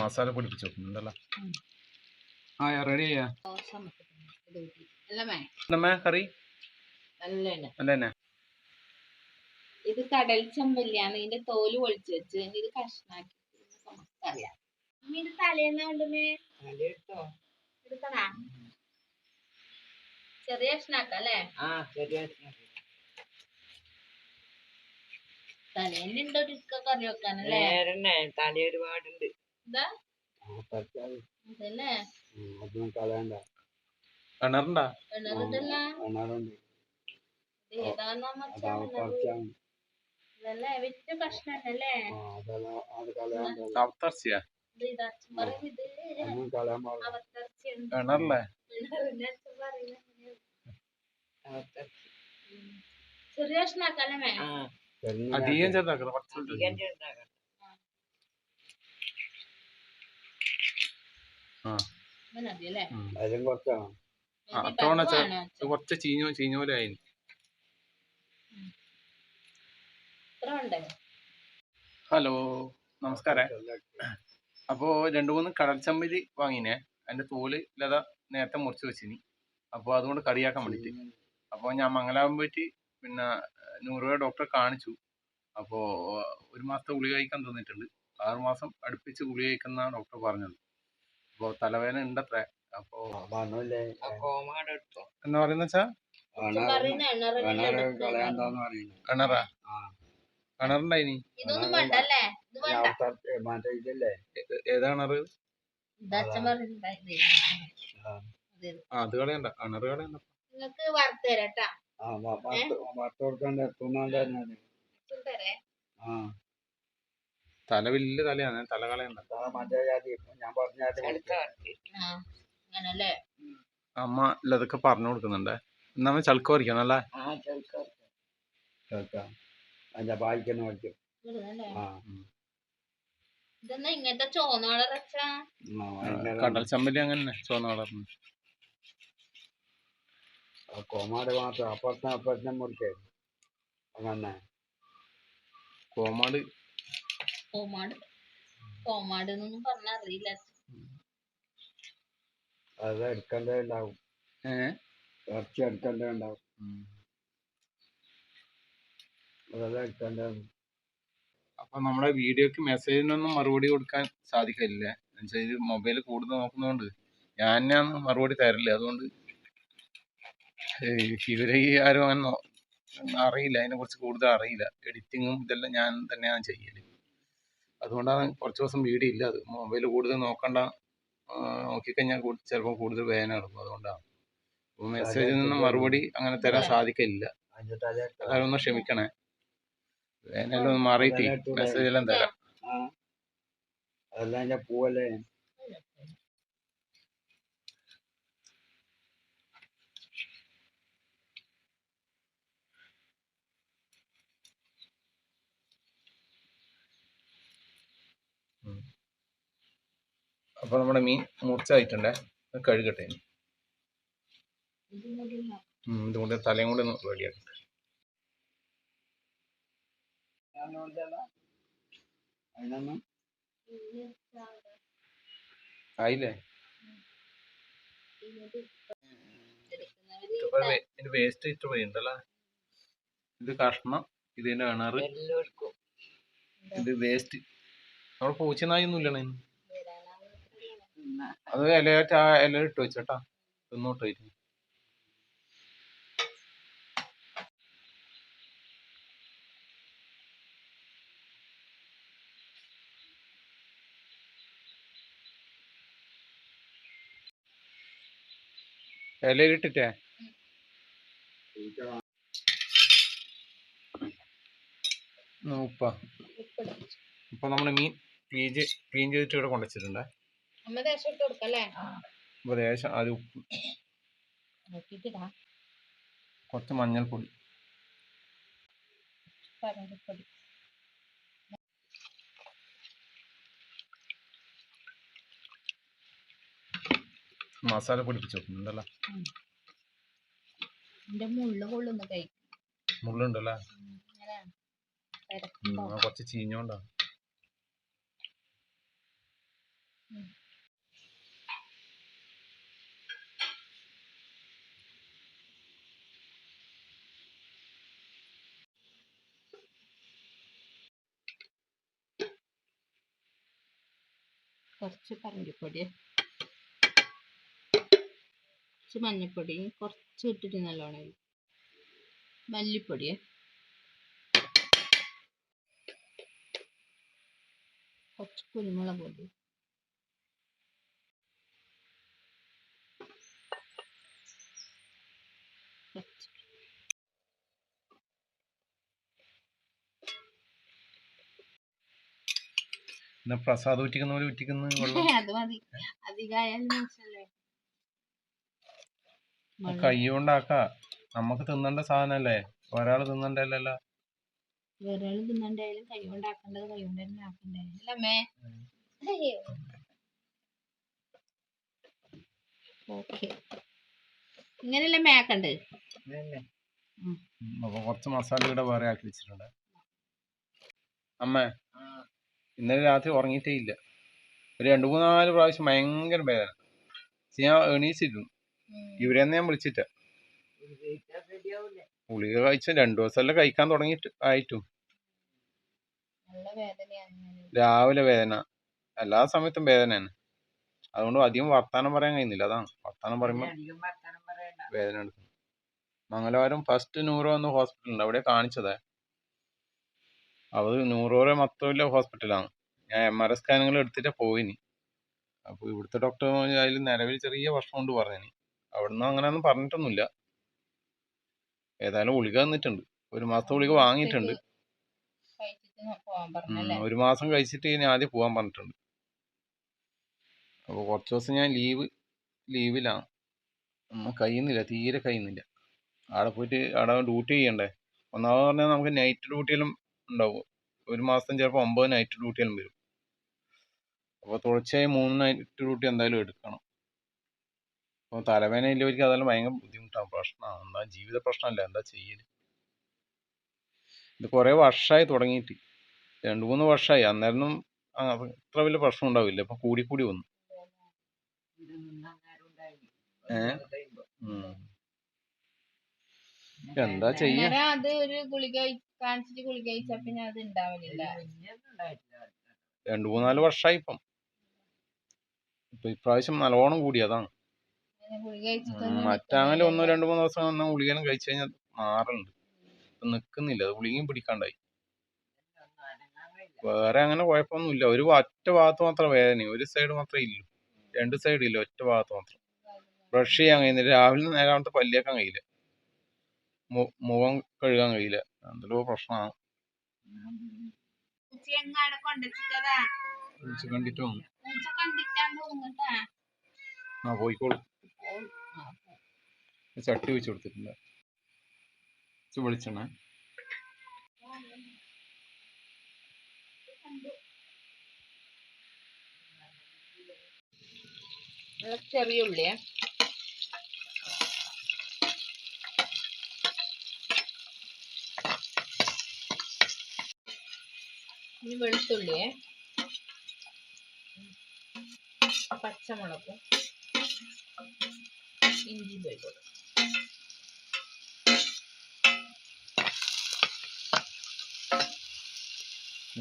മസാല പൊടിപ്പിച്ച്? വെക്കുന്നുണ്ടല്ലോ. ആ റെഡി ചെയ്യാ. ഇത് കറി? കടൽ ചെമ്പല്ലിയാണ്. ഇതിന്റെ തോൽ പൊളിച്ച് വെച്ച് ഇത് കഷ്ണാക്കി ഇത് തലേന്ന് ചെറിയ കഷ്ണാക്കല്ലേ അല്ലേ? തലേന്ന് ഉണ്ട് ഒരു ഇക്ക കറി വെക്കാനല്ലേ തല ഒരുപാടുണ്ട്. കിണറുണ്ടാ കിണറുണ്ട്. ഇത് ഏതാന്ന് അതാ പറിച്ചാണ് ഇതല്ലേ? കുറച്ച് ചീഞ്ഞു ഇത്ര ഉണ്ടേ ഹലോ നമസ്കാരം. അപ്പോൾ രണ്ടു മൂന്ന് കടൽ ചമ്മരി വാങ്ങിനെ. അതിന്റെ തോൽ ഇല്ലാതെ നേരത്തെ മുറിച്ച് വെച്ചിനി. അപ്പോൾ അതുകൊണ്ട് കറിയാക്കാൻ വേണ്ടിയിട്ട് അപ്പോൾ ഞാൻ മംഗലാപം പോയിട്ട് പിന്നെ നൂറ് രൂപ ഡോക്ടറെ കാണിച്ചു. അപ്പോൾ ഒരു മാസത്തെ ഗുളിക കഴിക്കാൻ തന്നിട്ടുണ്ട്. ആറുമാസം അടുപ്പിച്ച് ഗുളിക കഴിക്കുന്ന ഡോക്ടർ പറഞ്ഞത്. അപ്പോൾ തലവേദന ഉണ്ടത്രേ അപ്പോ എന്ന് പറയുന്ന വെച്ചാ? കിണറ്? കിണറുണ്ടായിനി? ഏതാ കിണറ്? അത്. കളയണ്ട. കിണറ് കളയണ്ട. നിങ്ങക്ക് വറുത്ത് തരാട്ടാ. വറുത്ത് കൊടുക്കണ്ട ആ. തല വലിയ തലയാണ് തല അങ്ങനല്ലേ? അമ്മ ഇതൊക്കെ പറഞ്ഞു കൊടുക്കുന്നുണ്ട്. എന്നാ ചളുക്ക് അതിന്റെ വായിക്കുന്ന കളർ അച്ഛാ കടൽ ചമ്മലി അങ്ങനെ ചോന്ന കളർന്ന് ആ കോമാട് മാത്രം അപ്പുറത്തെ അപ്പുറത്തെ മുറിക്കായിരുന്നു അങ്ങനെ. കോമാട് കോമാട്. കോമാട് എന്നൊന്നും പറഞ്ഞ അറിയില്ല. അത് എടുക്കണ്ടേ ഉണ്ടാവും. ഇറച്ചി എടുക്കണ്ടേ ഉണ്ടാവും. അതെല്ലാം എടുക്കേണ്ടേ അപ്പൊ നമ്മുടെ വീഡിയോക്ക് മെസ്സേജിനൊന്നും മറുപടി കൊടുക്കാൻ സാധിക്കില്ല എന്നുവെച്ചാൽ മൊബൈൽ കൂടുതൽ നോക്കുന്നതുകൊണ്ട് ഞാൻ ഞാൻ മറുപടി തരില്ല. അതുകൊണ്ട് ഇവരെ ആരും അങ്ങനെ അറിയില്ല. അതിനെ കുറിച്ച് കൂടുതൽ അറിയില്ല. എഡിറ്റിങ്ങും ഇതെല്ലാം ഞാൻ തന്നെയാണ് ചെയ്യൽ. അതുകൊണ്ടാണ് കുറച്ച് ദിവസം വീഡിയോ ഇല്ല അത് മൊബൈൽ കൂടുതൽ നോക്കണ്ട. നോക്കിക്കഴിഞ്ഞാൽ ചിലപ്പോൾ കൂടുതൽ വേദന എടുക്കും അതുകൊണ്ടാണ്. മെസ്സേജിൽ നിന്ന് മറുപടി അങ്ങനെ തരാൻ സാധിക്കില്ല അതായത് ഒന്ന് ക്ഷമിക്കണേ. വേനലൊന്ന് മാറിയിട്ട് മെസ്സേജ് എല്ലാം തരാം. അതെല്ലാം പൂവല്ലേ? അപ്പോൾ നമ്മുടെ മീൻ മുറിച്ചായിട്ടുണ്ടേ. അത് കഴുകട്ടെ. ഇതുകൊണ്ട് തലയും കൂടി ഒന്ന് റെഡിയാക്കട്ടെ ആയില്ലേ? വേസ്റ്റ് ഇട്ട് പോയിണ്ടല്ലോ ഇത് കഷ്ണം ഇതിന്റെ കിണറ്. ഇത് വേസ്റ്റ് അവിടെ പൂച്ചനായൊന്നും ഇല്ലണേ വരാനാവുന്ന അത് ഇലയായിട്ട് ആ ഇല ഇട്ട് വെച്ചേട്ടാ. തിന്നോട്ട് വരും ഇലയിലിട്ടിട്ടേ ഉപ്പ. ഇപ്പൊ നമ്മൾ മീൻ ക്ലീൻ ക്ലീൻ ചെയ്തിട്ട് ഇവിടെ കൊണ്ടുവച്ചിട്ടുണ്ടേ. അമ്മ ദേശം ഇട്ട് കൊടുക്കല്ലേ അപ്പൊ ലേശം അത് ഉപ്പ്. നോക്കിട്ടിടാ. കുറച്ച് മഞ്ഞൾപ്പൊടി. മസാല പൊടിപ്പിച്ച് വെക്കുന്നുണ്ടല്ലോ എന്റെ മുള്ളു കൊള്ളുന്നു കൈ. മുള്ളുണ്ടല്ലേ? കുറച്ച് ചീഞ്ഞോണ്ടാ. കുറച്ച് പറങ്കിപ്പൊടി കുറച്ച് മഞ്ഞൾപ്പൊടി കുറച്ച് ഇട്ടിട്ട് നല്ലോണം മല്ലിപ്പൊടി. കുറച്ച് കുരുമുളക് പൊടി. പിന്നെ പ്രസാദ് ഊറ്റിക്കുന്ന പോലെ ഊറ്റിക്കുന്ന കൈ കൊണ്ടാക്കാ. നമുക്ക് തിന്നണ്ട സാധനല്ലേ? ഒരാൾ തിന്നണ്ടല്ലോ ഒരാൾ തിന്നണ്ടായാലും കൈ കൊണ്ടാക്കേണ്ടത് കൈ കൊണ്ട് തന്നെ ആക്കണ്ടേ അല്ലമ്മേ ഓക്കെ. ഇങ്ങനെയല്ലേ മേക്കണ്ട്. അപ്പൊ കുറച്ച് മസാല ഇവിടെ വേറെ ആക്കി വെച്ചിട്ടുണ്ട്. അമ്മ. ഇന്നലെ രാത്രി ഉറങ്ങിയിട്ടേ ഇല്ല. ഒരു രണ്ട് മൂന്നാൽ പ്രാവശ്യം ഭയങ്കര വേദന. ഞാൻ എണീച്ചിരുന്നു. ഇവരെന്നെ ഞാൻ വിളിച്ചിട്ട? ഗുളിക കഴിച്ച രണ്ടു ദിവസമല്ലേ കഴിക്കാൻ തുടങ്ങിയിട്ട് ആയിട്ടും. രാവിലെ വേദന. എല്ലാ സമയത്തും വേദനയാണ്. അതുകൊണ്ട് അധികം വർത്താനം പറയാൻ കഴിയുന്നില്ല. അതാണ്. വർത്താനം പറയുമ്പോൾ പറയണ്ട. വേദന എടുക്കും. മംഗലവാരം ഫസ്റ്റ് ന്യൂറോ എന്ന ഹോസ്പിറ്റലുണ്ട് അവിടെ കാണിച്ചതേ. അത് നൂറോറെ മൊത്തമില്ല ഹോസ്പിറ്റലാണ്. ഞാൻ എം ആർ ഐ സ്കാനുകൾ എടുത്തിട്ട് പോയിനി. അപ്പോൾ ഇവിടുത്തെ ഡോക്ടർ അതിൽ നിലവിൽ ചെറിയ പ്രശ്നമുണ്ട് പറഞ്ഞു അവിടുന്ന് അങ്ങനെയൊന്നും പറഞ്ഞിട്ടൊന്നുമില്ല. ഏതായാലും ഗുളിക തന്നിട്ടുണ്ട്. ഒരു മാസത്തെ ഗുളിക വാങ്ങിയിട്ടുണ്ട്. ഒരു മാസം കഴിച്ചിട്ട് ഇനി ആദ്യം പോകാൻ പറഞ്ഞിട്ടുണ്ട്. അപ്പോൾ കുറച്ച് ദിവസം ഞാൻ ലീവ് ലീവിലാണ്. ഒന്നും കഴിയുന്നില്ല. തീരെ കഴിയുന്നില്ല. അവിടെ പോയിട്ട് അവിടെ ഡ്യൂട്ടി ചെയ്യണ്ടേ? ഒന്നാമത് പറഞ്ഞാൽ നമുക്ക് നൈറ്റ് ഡ്യൂട്ടിയെല്ലാം ഉണ്ടാവും ഒരു മാസം ചിലപ്പോൾ ഒമ്പത് നൈറ്റ് ഡ്യൂട്ടിയെല്ലാം വരും അപ്പോൾ തുടർച്ചയായി മൂന്ന് നൈറ്റ് ഡ്യൂട്ടി എന്തായാലും എടുക്കണം അപ്പോൾ തലവേദന ഇല്ലവർക്ക് അതെല്ലാം ഭയങ്കര ബുദ്ധിമുട്ടാണ് പ്രശ്നമാണ് എന്താ ജീവിത പ്രശ്നമല്ല എന്താ ചെയ്യൽ ഇത് കുറേ വർഷമായി തുടങ്ങിയിട്ട് രണ്ട് മൂന്ന് വർഷമായി അന്നേരം അത്ര വലിയ പ്രശ്നം ഉണ്ടാവില്ല ഇപ്പം കൂടി കൂടി വന്നു ഇത് നിന്നാ നേരം ഉണ്ടായില്ല. ഏ? വെറുതെ ഇരിക്കുമ്പോ. ഉം. എന്താ ചെയ്യാ? കാണിച്ചിട്ട് ഗുളിക കഴിച്ചാ പിന്നെ അത് ഉണ്ടാവലില്ല രണ്ടു മൂന്നാൽ വർഷമായി ഇപ്പം. ഇപ്പൊ ഇപ്രാവശ്യം നല്ലോണം കൂടി അതാണ്. അങ്ങനെ ഗുളിക കഴിച്ചിട്ട് മറ്റാങ്ങനെ ഒന്നോ രണ്ടു മൂന്ന് ദിവസം വന്ന ഗുളികനും കഴിച്ചു കഴിഞ്ഞാൽ മാറുന്നുണ്ട് ഇപ്പൊ നിക്കുന്നില്ല അത് ഗുളികയും പിടിക്കാണ്ടായി. വേറെ അങ്ങനെ കുഴപ്പമൊന്നുമില്ല. ഒരു ഒറ്റ ഭാഗത്ത് മാത്രം വേദന ഒരു സൈഡ് മാത്രം ഇല്ലൂ രണ്ട് സൈഡ് ഇല്ല ഒറ്റ ഭാഗത്ത് മാത്രം. ബ്രഷ് ചെയ്യാൻ കഴിയുന്നില്ല. രാവിലെ നേരാമത്തെ പല്ലിയാക്കാൻ കഴിയില്ല. മുഖം കഴുകാൻ കഴിയില്ല. എന്തെല്ലോ പ്രശ്നമാണ് കണ്ടിട്ട് ആ പോയിക്കോളൂ. ചട്ടി വെച്ച് കൊടുത്തിട്ടുണ്ട്. വെളിച്ചെണ്ണ. ചെറിയ ഉള്ളിയെ. ഇനി വെളുത്തുള്ളിയെ പച്ചമുളക് ഇഞ്ചി വെളുത്തുള്ളി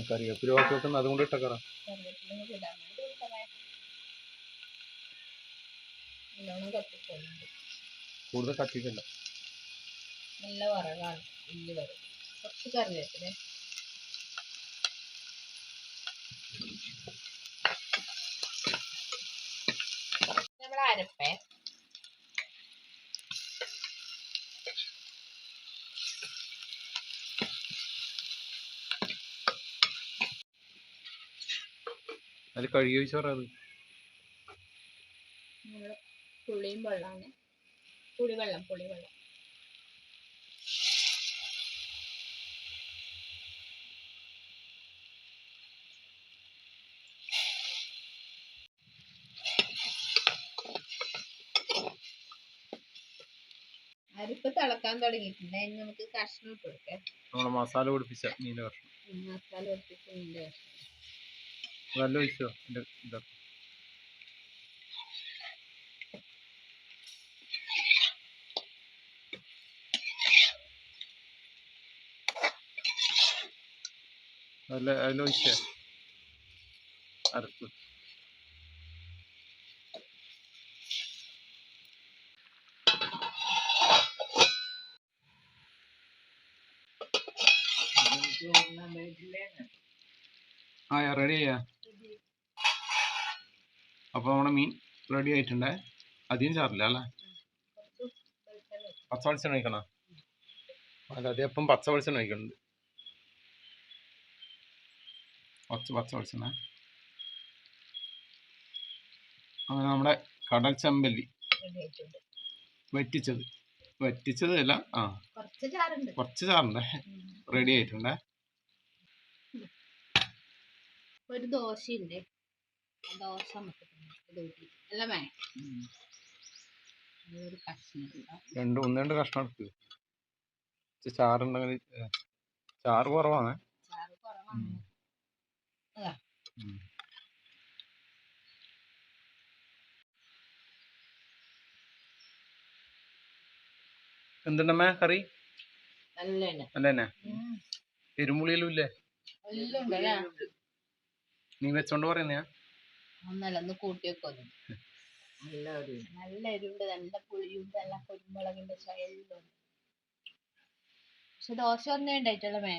കറിവേപ്പില ബാക്കി വെക്കുന്ന അതുകൊണ്ട് ഇട്ടക്കറ കൂടുതൽ കത്തിക്കല്ല നല്ല വറകാണ് വലിയ വറവ്. കുറച്ച് കറിവേപ്പില അരപ്പേ അത് കഴുകി നമ്മൾ പുളിയും വെള്ളമാണ് പുളിവെള്ളം പുളിവെള്ളം. ഇപ്പൊ തിളക്കാൻ തുടങ്ങിയിട്ടുണ്ട് അതിന് നമുക്ക് കഷ്ണം ഇട്ട് കൊടുക്കാം. നമ്മളെ മസാല പൊടിപ്പിച്ച മീന്റെ കഷ്ണം. മസാല പൊടിപ്പിച്ച മീന്റെ കഷ്ണം. നല്ല ഒഴിച്ചോ? ഇതാ. അതിൽ അതിലൊഴിച്ചേ ആ റെഡി ചെയ്യാ. അപ്പോൾ നമ്മുടെ മീൻ റെഡി ആയിട്ടുണ്ടേ. അധികം ചാറില്ല അല്ലേ? പച്ച വെളിച്ചെണ്ണ ഒഴിക്കണോ? അല്ല അതേ അപ്പം പച്ച വെളിച്ചെണ്ണ ഒഴിക്കുന്നുണ്ട് കുറച്ച് പച്ച വെളിച്ചെണ്ണ അങ്ങനെ നമ്മുടെ കടൽ ചെമ്പല്ലി. വറ്റിച്ചത്. വറ്റിച്ചത് അല്ല ആ. കുറച്ച് ചാറുണ്ടേ. റെഡി ആയിട്ടുണ്ടേ. ഒരു ദോശയുണ്ട്. ദോശ നമുക്ക് കൂട്ടി ഒരു കഷ്ണം രണ്ട് ഒന്ന് രണ്ട് കഷ്ണം ഇച്ചിരി ചാറുണ്ടെങ്കിൽ ചാറ് കുറവാണ്. ചാറ് കുറവാണ്. എന്തുണ്ടമ്മേ കറി? അല്ലേ തന്നെ എരുമുളിയിലും ഇല്ലേ? നീ വെച്ചോണ്ട് പറയുന്നയാ? ഒന്നല്ല ഒന്ന് കൂട്ടി വെക്കുന്നു നല്ല എരിവുണ്ട് നല്ല പുളിയുണ്ട് നല്ല കുരുമുളകിന്റെ ചയലും പക്ഷെ ദോശ ഒന്നേ ഉണ്ടായിട്ടുള്ള മേ.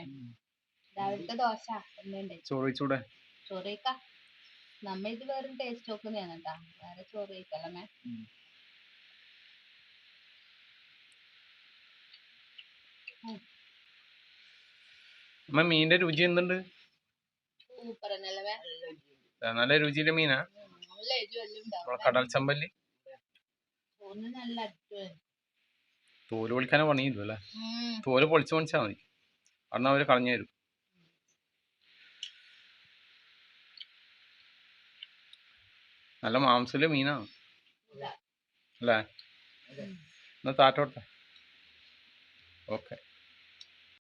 രാവിലത്തെ ദോശ ഒന്നേ ഉണ്ടായി ചോറ് വെച്ചൂടെ? ചോറ് കഴിക്കാം. നമ്മ ഇത് വേറെ ടേസ്റ്റ് നോക്കുന്നതാണ് കേട്ടാ വേറെ ചോറ് കഴിക്കല്ല മേ. അമ്മ മീനിന്റെ രുചി എന്തുണ്ട് സൂപ്പർ തന്നെയല്ലേ മേ ആ, നല്ല രുചിയിലെ മീനാ? കടൽ ചമ്പല്ലി? തോൽ പൊളിക്കാനോ പണിയില്ലു അല്ലേ. തോൽ പൊളിച്ച് പൊളിച്ചാ മതി. അന്ന് അവർ കളഞ്ഞു തരും. നല്ല മാംസൽ മീനാ. അല്ലേ? എന്നാ താറ്റോട്ടെ. ഓക്കെ.